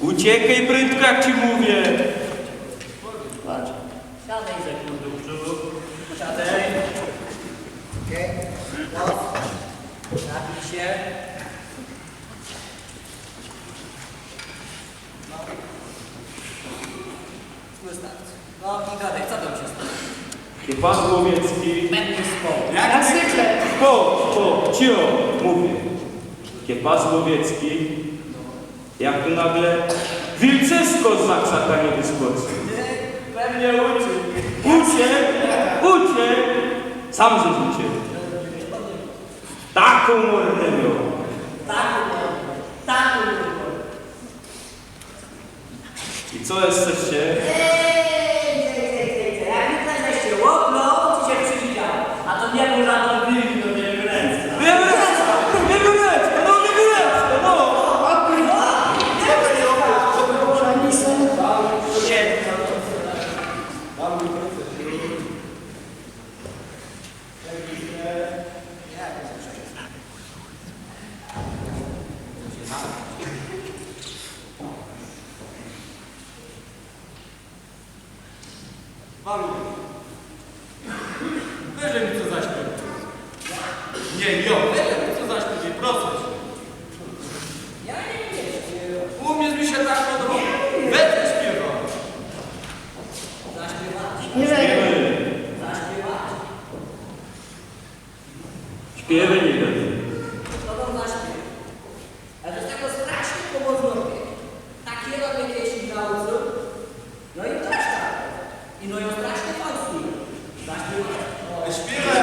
Uciekaj, brytko, jak ci mówię. Patrz. Siadaj, sekunduczu. Siadaj. Okej. Okay. Się. No. Tak. No i co tam się stało? Pan Łowiecki... Będę spał. Jak zwykle. Po, po, cio, mówię. Kiepas Łowiecki jak tu nagle wilczysko oznacza ta niedyskłocja. Pewnie uczy. Ucie, ucie, sam żeś ucie. Taką mordę miał. Taką mordę, taką mordę. I co jesteście? not Respira.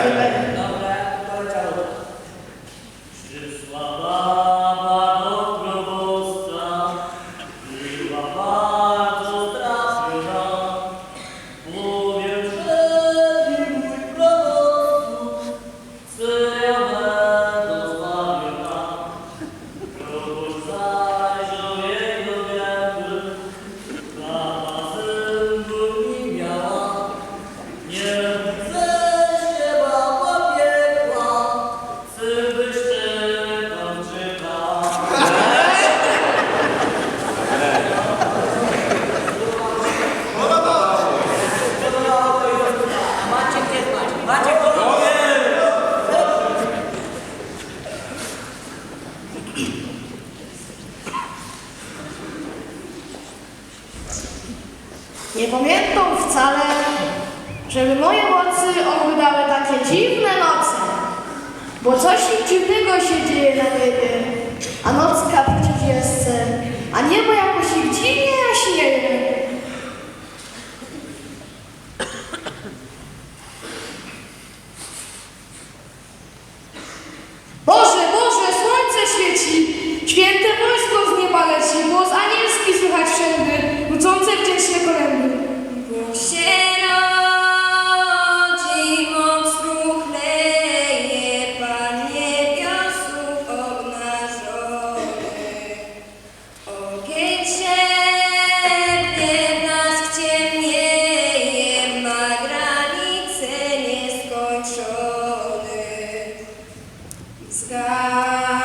sky.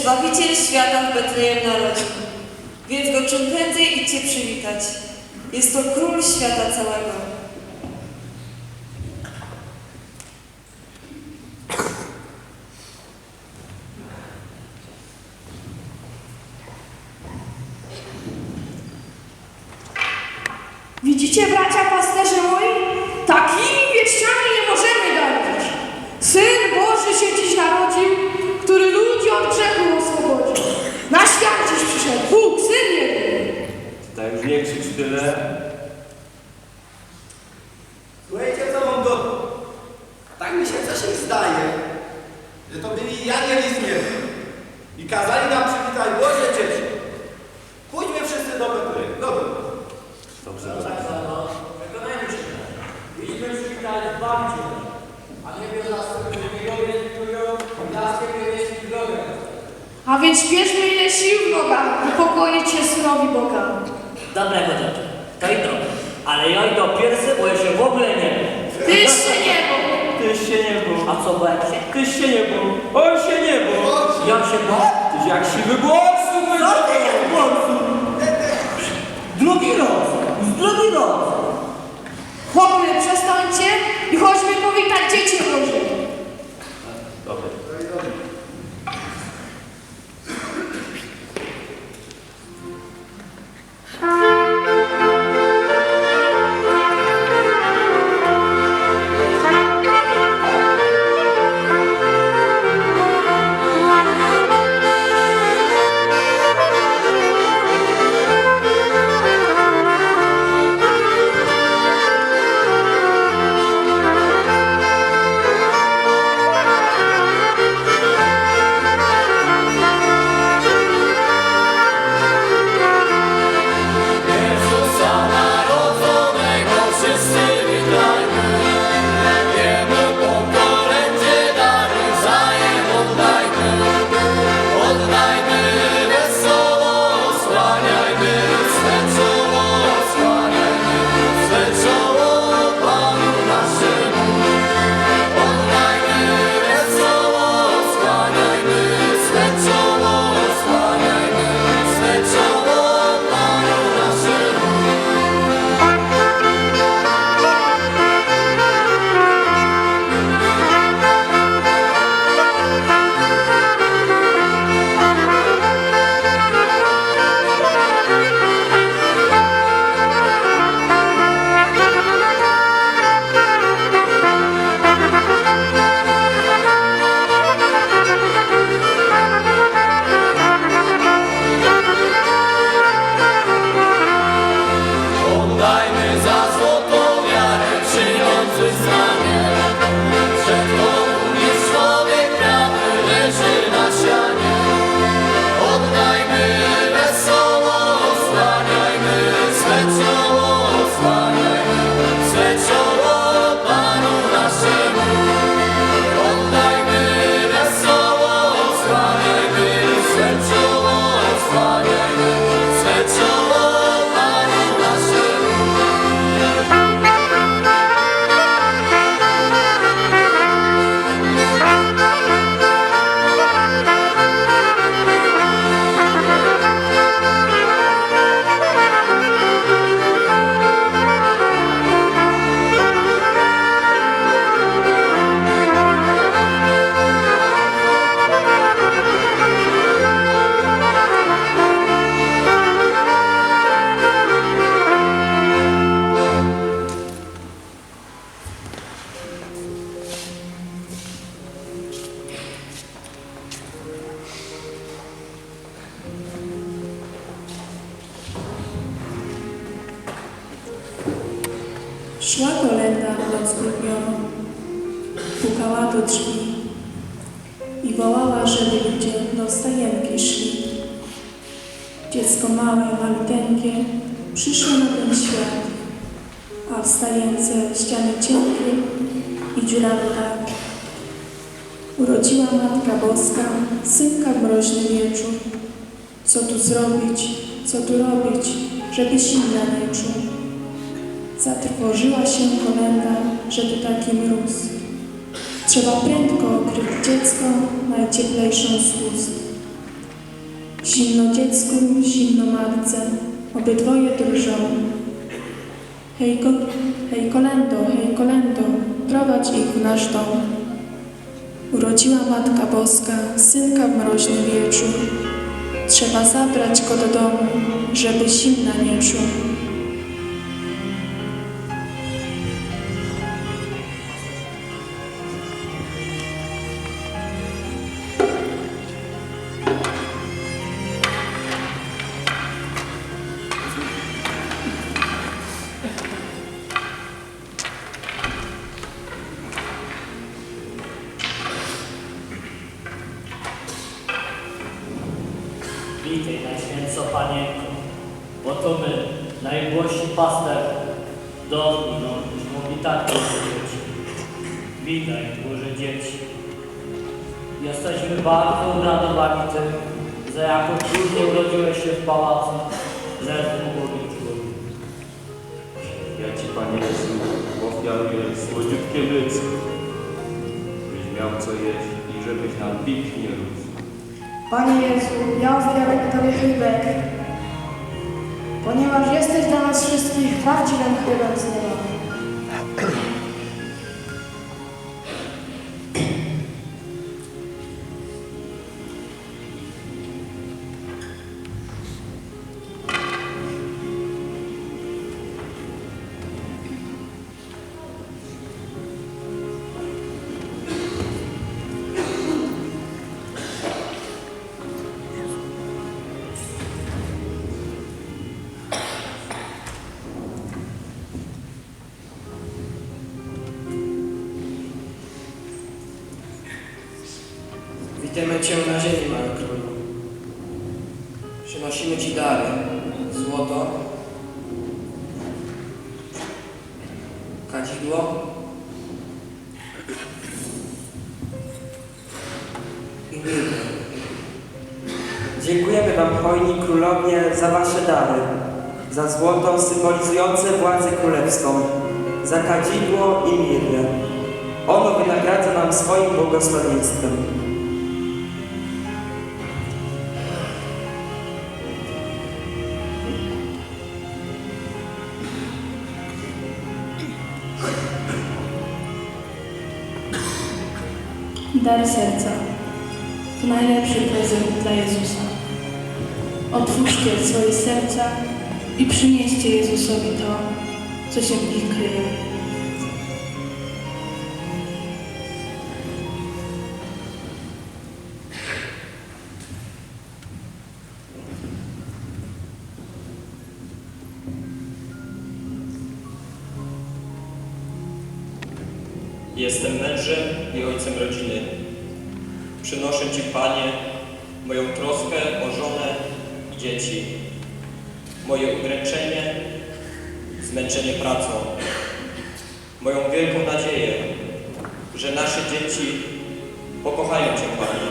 Zbawiciel świata w Betlejem narodził. Więc go czym prędzej idźcie przywitać. Jest to Król świata całego. Nie tyle. Słuchajcie, co wam dodam. Tak mi się coś zdaje, że to byli Janieli z nieba. I kazali nam przywitać Boże dzieci. Pójdźmy wszyscy do. Dobra. Dobrze, dobrze. no. Przekonajmy się. Idźmy przywitać Zbawiciel. A jest którą, blaskiem jest drogę. A więc śpieszmy ile sił nogach i pokłonić się Synowi Boga. Dobrego dobrze. To i to. Ale ja idę pierwszy, bo ja się w ogóle nie wiem. Tyś się niebo. Tyś się nie bój. A co, bałem się? Tyś się nie bój. On się nie bój. Ja się bałem. Tyś jak siwy głos. Co ty głosu? Drugi raz. Drugi raz. Chłopy, przestańcie i chodźmy powitać dzieci Boże. Szła kolenda w noc grudniową, pukała do drzwi i wołała, żeby ludzie do stajenki szli. dziecko małe, maluteńkie, przyszło na ten świat, a w stalience ściany cienkie i dziurawy tak. Urodziła Matka Boska, synka w mroźny wieczór. Co tu zrobić, co tu robić, żeby zimna nie czuł? Zatrwożyła się kolenda, że tu taki mróz. Trzeba prędko okryć dziecko najcieplejszą z ust. Zimno dziecku, zimno matce, obydwoje drżą. Hej, ko, hej kolendo, hej kolendo, prowadź ich w nasz dom. Urodziła Matka Boska synka w mroźny wieczór. Trzeba zabrać go do domu, żeby zimna nie czuł. Witaj, Boże dzieci. Jesteśmy bardzo uradowani tym, że jako cudnie urodziłeś się w pałacu, lecz mogłowiczku. Ja Ci, Panie Jezu, ofiaruję słodziutkie bycy, byś miał co jeść i żebyś nam pięknie rósł. Panie Jezu, ja ofiaruję Tobie chlebek, ponieważ jesteś dla nas wszystkich prawdziwym chlebem z nieba. Cię na ziemi, Mały Królu. Przynosimy Ci dary, złoto, kadzidło i. Dziękujemy Wam, hojni królowie, za Wasze dary, za złoto symbolizujące władzę królewską, za kadzidło i mirrę. Ono wynagradza nam swoim błogosławieństwem. Dar serca to najlepszy prezent dla Jezusa. Otwórzcie swoje serca i przynieście Jezusowi to, co się w nich kryje. Że nasze dzieci pokochają Cię, Panie,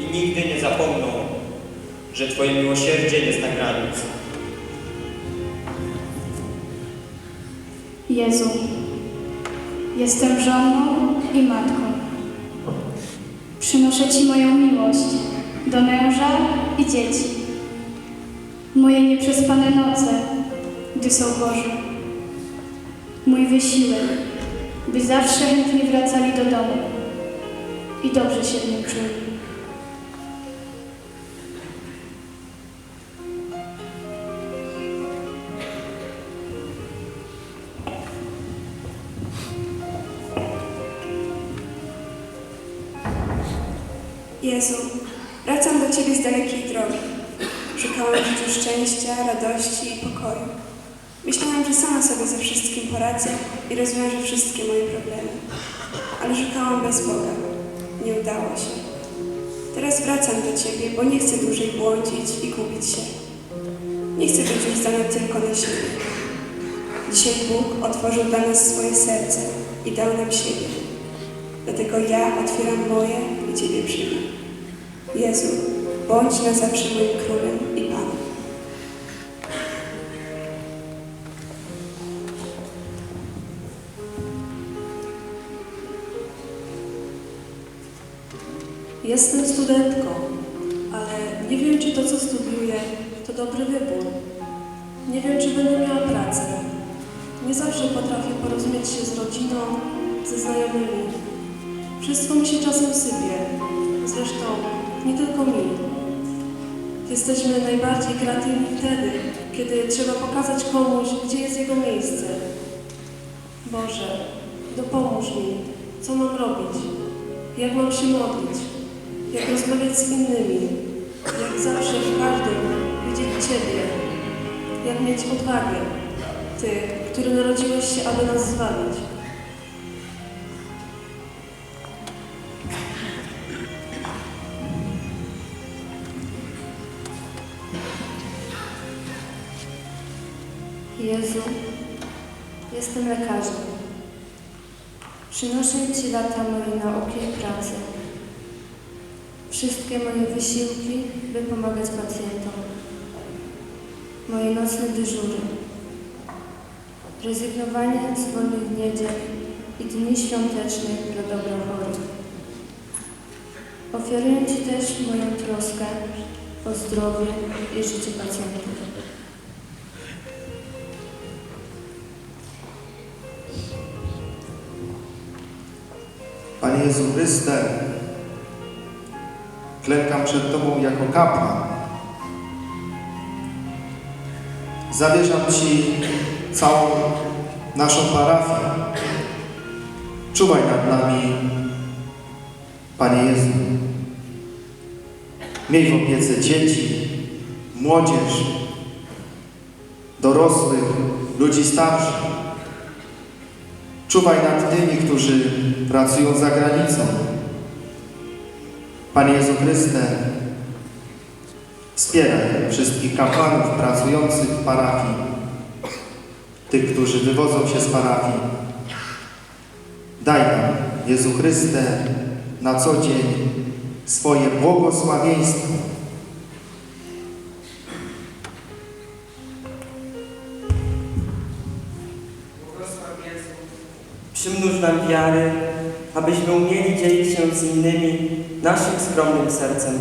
i nigdy nie zapomną, że Twoje miłosierdzie nie zna granic. Jezu, jestem żoną i matką. Przynoszę Ci moją miłość do męża i dzieci. Moje nieprzespane noce, gdy są Boże. Mój wysiłek, by zawsze chętnie wracali do domu i dobrze się w nim czuli. Jezu, wracam do Ciebie z dalekiej drogi. Szukałam w życiu szczęścia, radości i pokoju. Myślałam, że sama sobie ze wszystkim poradzę i rozwiążę wszystkie moje problemy. Ale szukałam bez Boga. Nie udało się. Teraz wracam do Ciebie, bo nie chcę dłużej błądzić i gubić się. Nie chcę być już tylko na siebie. Dzisiaj Bóg otworzył dla nas swoje serce i dał nam siebie. Dlatego ja otwieram moje i Ciebie przyjmę. Jezu, bądź na zawsze moim królem Jestem studentką, ale nie wiem, czy to, co studiuję, to dobry wybór. Nie wiem, czy będę miała pracę. Nie zawsze potrafię porozumieć się z rodziną, ze znajomymi. Wszystko mi się czasem sypie. Zresztą nie tylko mi. Jesteśmy najbardziej kreatywni wtedy, kiedy trzeba pokazać komuś, gdzie jest jego miejsce. Boże, dopomóż mi, co mam robić, jak mam się modlić, jak rozmawiać z innymi, jak zawsze w każdym widzieć Ciebie, jak mieć odwagę, Ty, który narodziłeś się, aby nas zbawić. Jezu, jestem lekarzem. Przynoszę Ci lata mojej nauki i pracy. Wszystkie moje wysiłki, by pomagać pacjentom. Moje nocne dyżury. Rezygnowanie z wolnych niedziel i dni świątecznych dla dobra chorych. Ofiaruję Ci też moją troskę o zdrowie i życie pacjentów. Panie Jezu Chryste, klękam przed Tobą jako kapłan. Zawierzam Ci całą naszą parafię. Czuwaj nad nami, Panie Jezu. Miej w opiece dzieci, młodzież, dorosłych, ludzi starszych. Czuwaj nad tymi, którzy pracują za granicą. Panie Jezu Chryste, wspieraj wszystkich kapłanów pracujących w parafii, tych, którzy wywodzą się z parafii. Daj nam, Jezu Chryste, na co dzień swoje błogosławieństwo. Przymnóż nam wiary, abyśmy umieli dzielić się z innymi naszym skromnym sercem